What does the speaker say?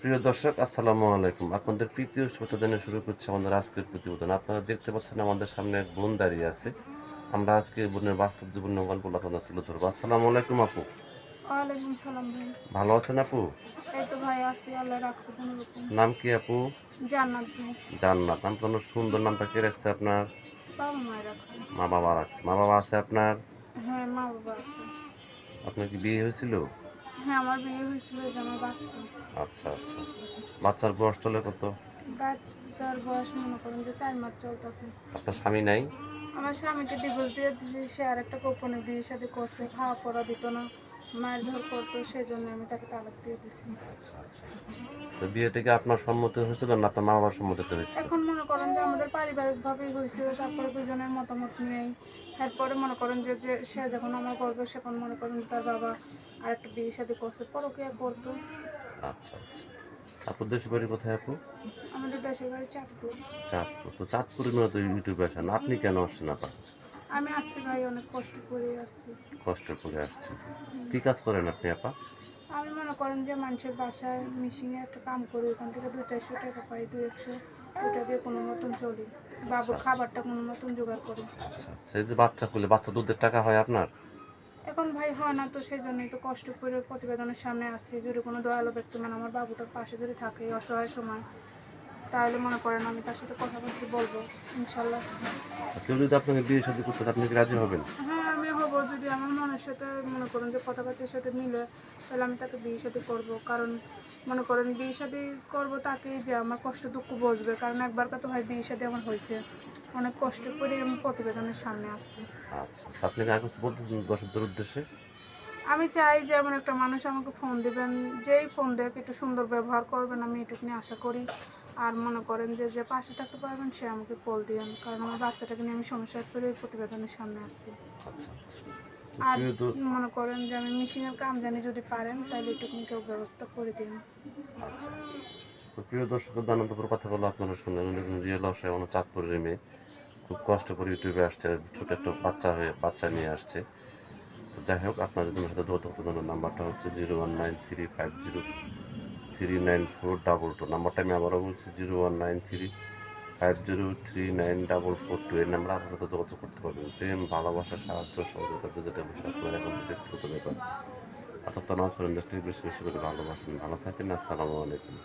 প্রিয় দর্শক আসসালামু আলাইকুম। আপনাদের প্রীতি ও শ্রোতা শুরু করছে আমাদের আজকের প্রতিবেদন। আপনারা দেখতে পাচ্ছেন আমাদের সামনে এক বোন দাঁড়িয়ে আছে। আমরা আজকে বোনের বাস্তব জীবনের গল্প আপনাদের তুলে ধরবো। আসসালামু আলাইকুম আপু। ওয়ালাইকুম সালাম ভাই। ভালো আছেন আপু? এই তো ভাই আছি। আল্লাহ রাখছে নাম কি আপু? জান্নাত ভাই। জান্নাত। নাম তো অনেক সুন্দর। নামটা কে রাখছে আপনার? বাবা মায়ের রাখছে। মা বাবা রাখছে। মা বাবা আছে আপনার? হ্যাঁ মা বাবা আছে। আপনার কি বিয়ে হয়েছিল? হ্যাঁ আমার বিয়ে হয়েছিল যে আমার বাচ্চা। আচ্ছা আচ্ছা। বাচ্চার বয়স চলে কত? বাচ্চার বয়স মনে করেন যে চার মাস চলতেছে। আপনার স্বামী নাই? আমার স্বামীকে ডিভোর্স দিয়ে দিয়েছি সে আর একটা গোপনে বিয়ে শাদী করছে খাওয়া পড়া দিত না মায়ের ধর করতো সেই জন্য আমি তাকে তালাক দিয়ে দিছি। আচ্ছা আচ্ছা। তো বিয়ে থেকে আপনার সম্মতি হয়েছিল না আপনার মা বাবার সম্মতিতে হয়েছিল? এখন মনে করেন যে আমাদের পারিবারিকভাবেই হয়েছিল তারপরে দুজনের মতামত নিয়েই। এরপরে মনে করেন যে যে সে যখন আমার করবে সেখন মনে করেন তার বাবা আর একটা বিয়ে শাদী করছে পরকিয়া করতো। আচ্ছা আচ্ছা। আপু দেশের বাড়ি কোথায় আপু? আমাদের দেশের বাড়ি চাঁদপুর। চাঁদপুর। তো চাঁদপুরের মেয়ে তো ইউটিউবে আসেন। আপনি কেন আসছেন আপা? আমি আসছি ভাই অনেক কষ্ট করে আসছি। কষ্ট করে আসছি কি কাজ করেন আপনি আপা? আমি মনে করেন যে মানুষের বাসায় মিশিংয়ে একটা কাম করি ওখান থেকে দু চারশো টাকা পাই দু একশো। ওটা দিয়ে কোনো মতন চলি। বাবুর খাবারটা কোনো মতন জোগাড় করি। আচ্ছা সেই যে বাচ্চা খুলে বাচ্চা দুধের টাকা হয় আপনার? এখন ভাই হয় না তো সেই জন্যই তো কষ্ট করে প্রতিবেদনের সামনে আসছি যদি কোনো দয়ালু ব্যক্তি মানে আমার বাবুটার পাশে যদি থাকে অসহায় সময় তাহলে মনে করেন আমি তার সাথে কথাবার্তা বলব ইনশাল্লাহ। কেউ যদি আপনাকে বিয়ে শাদী করতে আপনি কি রাজি হবেন? হ্যাঁ আমি হব। যদি আমার মনের সাথে মনে করেন যে কথাবার্তার সাথে মিলে তাহলে আমি তাকে বিয়ে সাথে করব। কারণ মনে করেন বিয়ে সাথে করব তাকেই যে আমার কষ্ট দুঃখ বসবে কারণ একবার কত ভাই বিয়ে সাথে আমার হয়েছে। অনেক কষ্ট করে আমি প্রতিবেদনের সামনে আসছি। আচ্ছা আচ্ছা, আপনি কিছু বলতেছেন দর্শকদের উদ্দেশ্যে? আমি চাই যে এমন একটা মানুষ আমাকে ফোন দিবেন যেই ফোন দেখ একটু সুন্দর ব্যবহার করবেন আমি এটুকু নিয়ে আশা করি। আর মনে করেন যে যে পাশে থাকতে পারবেন সে আমাকে কল দিবেন কারণ আমার বাচ্চাটাকে নিয়ে আমি সমস্যায় পড়ে প্রতিবেদনের সামনে আসছি। আচ্ছা আচ্ছা। আর মনে করেন যে আমি মেশিনের কাম জানি যদি পারেন তাহলে এটুকু কেউ ব্যবস্থা করে দিন। প্রিয় দর্শকদের আনন্দপুর কথা বলে আপনারা শুনলেন। রিয়েল মানে চাঁদপুরের মেয়ে খুব কষ্ট করে ইউটিউবে আসছে, ছোট একটা বাচ্চা হয়ে, বাচ্চা নিয়ে আসছে। যাই হোক, আপনার যদি সাথে যোগাযোগ করতে নাম্বারটা হচ্ছে zero one nine three five zero three nine four double two. নাম্বারটা আমি আবারও বলছি, zero one nine three five zero three nine double four two. এই নাম্বার আপনার সাথে যোগাযোগ করতে পারবেন। প্রেম, ভালোবাসা, সাহায্য, সহযোগিতা যেটা বলছে আপনার এখন ব্যক্তিগত ব্যাপার। আচ্ছা তো নামাজ পড়েন বেশি বেশি করে ভালোবাসেন। ভালো থাকেন, আসসালামু আলাইকুম।